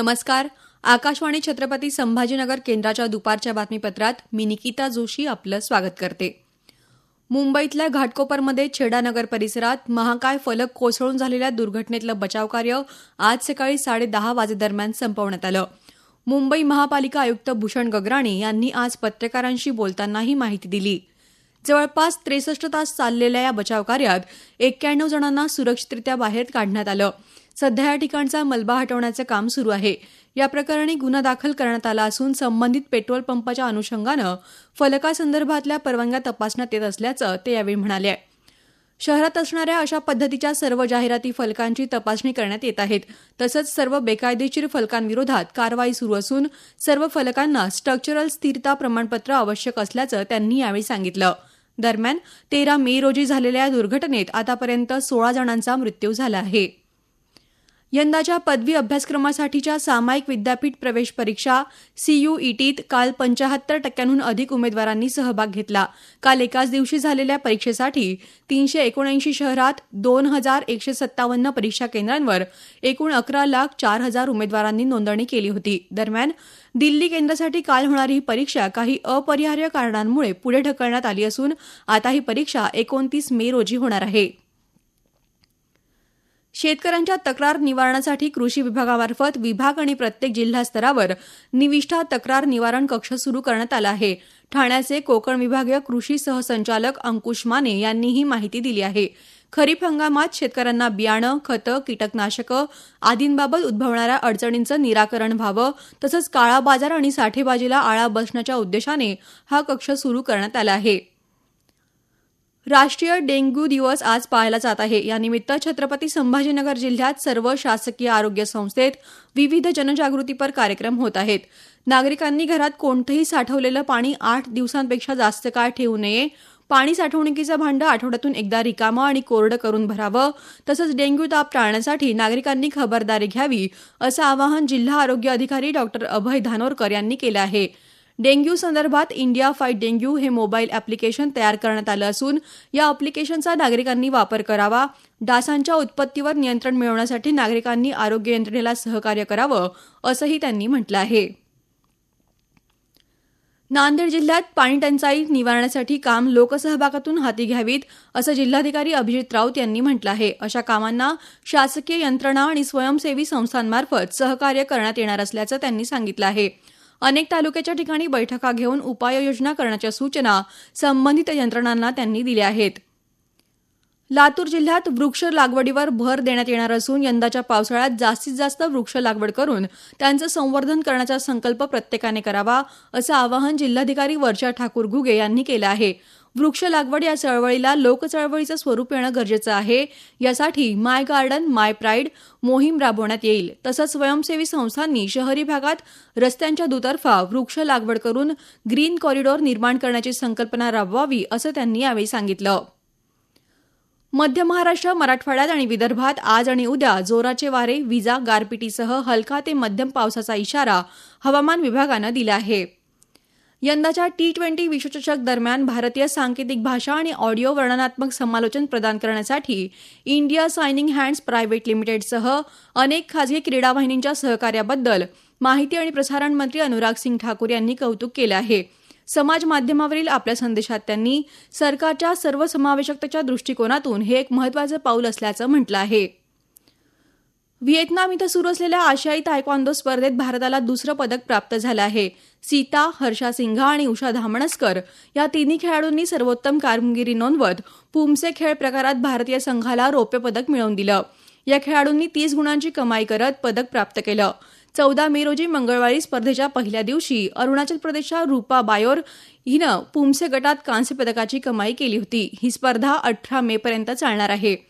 नमस्कार. आकाशवाणी छत्रपती संभाजीनगर केंद्राच्या दुपारच्या बातमीपत्रात मी निकिता जोशी आपलं स्वागत करते. मुंबईतल्या घाटकोपरमध्ये छेडानगर परिसरात महाकाय फलक कोसळून झालेल्या दुर्घटनेतलं बचावकार्य आज सकाळी साडेदहा वाजेदरम्यान संपवण्यात आलं. मुंबई महापालिका आयुक्त भूषण गगराणी यांनी आज पत्रकारांशी बोलताना ही माहिती दिली. जवळपास त्रेसष्ट तास चाललेल्या या बचावकार्यात एक्क्याण्णव जणांना सुरक्षितरित्या बाहेर काढण्यात आलं. सध्या या ठिकाणचा मलबा हटवण्याचं काम सुरू आहे. या प्रकरणी गुन्हा दाखल करण्यात आला असून संबंधित पेट्रोल पंपाच्या अनुषंगानं फलकासंदर्भातल्या परवानग्या तपासण्यात येत असल्याचं ते यावेळी म्हणाले. शहरात असणाऱ्या अशा पद्धतीच्या सर्व जाहिराती फलकांची तपासणी करण्यात येत आहेत. तसंच सर्व बेकायदेशीर फलकांविरोधात कारवाई सुरू असून सर्व फलकांना स्ट्रक्चरल स्थिरता प्रमाणपत्र आवश्यक असल्याचं त्यांनी यावेळी सांगितलं. दरम्यान तेरा मे रोजी झालेल्या या दुर्घटनेत आतापर्यंत सोळा जणांचा मृत्यू झाला आहे. यंदाच्या पदवी अभ्यासक्रमासाठीच्या सामायिक विद्यापीठ प्रवेश परीक्षा सीयूईटीत काल पंचाहत्तर टक्क्यांहून अधिक उमेदवारांनी सहभाग घेतला. काल एकाच दिवशी झालेल्या परीक्षेसाठी तीनशे एकोणऐंशी शहरात दोन हजार एकशे सत्तावन्न परीक्षा केंद्रांवर एकूण अकरा लाख चार हजार उमेदवारांनी नोंदणी केली होती. दरम्यान दिल्ली केंद्रासाठी काल होणारी ही परीक्षा काही अपरिहार्य कारणांमुळे पुढे ढकलण्यात आली असून आता ही परीक्षा एकोणतीस मे रोजी होणार आहे. शेतकऱ्यांच्या तक्रार निवारणासाठी कृषी विभागामार्फत विभाग आणि प्रत्येक जिल्हा स्तरावर निविष्ठा तक्रार निवारण कक्ष सुरू करण्यात आला आहे. ठाण्याचे कोकण विभागीय कृषी सहसंचालक अंकुश माने यांनी ही माहिती दिली आहे. खरीप हंगामात शेतकऱ्यांना बियाणं खतं कीटकनाशकं आदींबाबत उद्भवणाऱ्या अडचणींचं निराकरण व्हावं तसंच काळा बाजार आणि साठेबाजीला आळा बसण्याच्या उद्देशाने हा कक्ष सुरू करण्यात आला आहे. राष्ट्रीय डेंग्यू दिवस आज पाळला जात आहे. यानिमित्त छत्रपती संभाजीनगर जिल्ह्यात सर्व शासकीय आरोग्य संस्थेत विविध जनजागृतीपर कार्यक्रम होत आहेत. नागरिकांनी घरात कोणतंही साठवलेलं पाणी आठ दिवसांपेक्षा जास्त काळ ठेवू नये. पाणी साठवणुकीचं भांडं आठवड्यातून एकदा रिकामं आणि कोरडं करून भरावं. तसंच डेंग्यू ताप टाळण्यासाठी नागरिकांनी खबरदारी घ्यावी असं आवाहन जिल्हा आरोग्य अधिकारी डॉक्टर अभय धानोरकर यांनी केलं आहे. डेंग्यू संदर्भात इंडिया फाईट डेंग्यू हे मोबाईल ॲप्लिकेशन तयार करण्यात आलं असून या अॅप्लिकेशनचा नागरिकांनी वापर करावा. डासांच्या उत्पत्तीवर नियंत्रण मिळवण्यासाठी नागरिकांनी आरोग्य यंत्रणेला सहकार्य करावं असंही त्यांनी म्हटलं आहे. नांदेड जिल्ह्यात पाणी टंचाई निवारण्यासाठी काम लोकसहभागातून हाती घ्यावीत असं जिल्हाधिकारी अभिजित राऊत यांनी म्हटलं आहे. अशा कामांना शासकीय यंत्रणा आणि स्वयंसेवी संस्थांमार्फत सहकार्य करण्यात येणार असल्याचं त्यांनी सांगितलं आहे. अनेक तालुक्याच्या ठिकाणी बैठका घेऊन उपाययोजना करण्याच्या सूचना संबंधित यंत्रणांना त्यांनी दिल्या आहेत. लातूर जिल्ह्यात वृक्ष लागवडीवर भर देण्यात येणार असून यंदाच्या पावसाळ्यात जास्तीत जास्त वृक्ष लागवड करून त्यांचं संवर्धन करण्याचा संकल्प प्रत्येकाने करावा असं आवाहन जिल्हाधिकारी वर्षा ठाकूर घुगे यांनी केलं आहे. वृक्ष लागवड या चळवळीला लोकचळवळीचं स्वरूप येणं गरजेचं आहे. यासाठी माय गार्डन माय प्राईड मोहीम राबवण्यात येईल. तसंच स्वयंसेवी संस्थांनी शहरी भागात रस्त्यांच्या दुतर्फा वृक्ष लागवड करून ग्रीन कॉरिडॉर निर्माण करण्याची संकल्पना राबवावी असं त्यांनी यावेळी सांगितलं. मध्य महाराष्ट्र मराठवाड्यात आणि विदर्भात आज आणि उद्या जोराचे वारे विजा गारपिटीसह हलका ते मध्यम पावसाचा इशारा हवामान विभागानं दिला आहे. यंदाच्या टी ट्वेंटी विश्वचषक दरम्यान भारतीय सांकेतिक भाषा आणि ऑडिओ वर्णनात्मक समालोचन प्रदान करण्यासाठी इंडिया सायनिंग हँड्स प्रायव्हेट लिमिटेडसह अनेक खाजगी क्रीडा वाहिनींच्या सहकार्याबद्दल माहिती आणि प्रसारण मंत्री अनुराग सिंग ठाकूर यांनी कौतुक केलं आहे. समाज माध्यमावरील आपल्या संदेशात त्यांनी सरकारच्या सर्वसमावेशकतेच्या दृष्टिकोनातून हे एक महत्वाचं पाऊल असल्याचं म्हटलं आहे. व्हिएतनाम इथं सुरू असलेल्या आशियाई तायक्वांदो स्पर्धेत भारताला दुसरं पदक प्राप्त झालं आहे. सीता हर्षा सिंघा आणि उषा धामणसकर या तिन्ही खेळाडूंनी सर्वोत्तम कामगिरी नोंदवत पुमसे खेळ प्रकारात भारतीय संघाला रौप्य पदक मिळवून दिलं. या खेळाडूंनी तीस गुणांची कमाई करत पदक प्राप्त केलं. चौदा मे रोजी मंगळवारी स्पर्धेच्या पहिल्या दिवशी अरुणाचल प्रदेशच्या रूपा बायोर हिनं पुमसे गटात कांस्य पदकाची कमाई केली होती. ही स्पर्धा अठरा मे पर्यंत चालणार आहे.